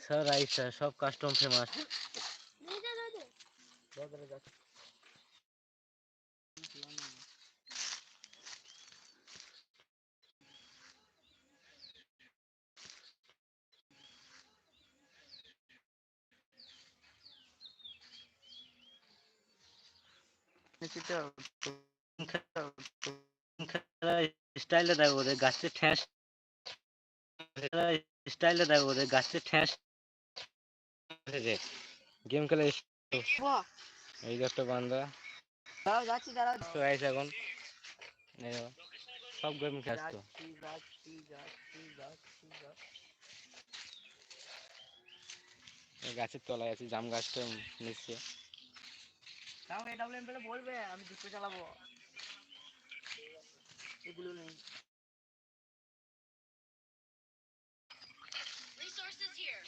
সব রাইস সব custom famous স্টাইলে দেখো ওদের গাছের ঠ্যাস। স্টাইলে দেখো ওদের গাছের ঠ্যাস। গেম খেলে এই যে একটা বান্দা। এখন সব গেম খেলতো। গাছের তলায় আছে জাম গাছটা নিচে। আমাকে এডাব্লিউএম পেলে বলবে আমি দুটো চালাবো এগুলো নেই Resources here.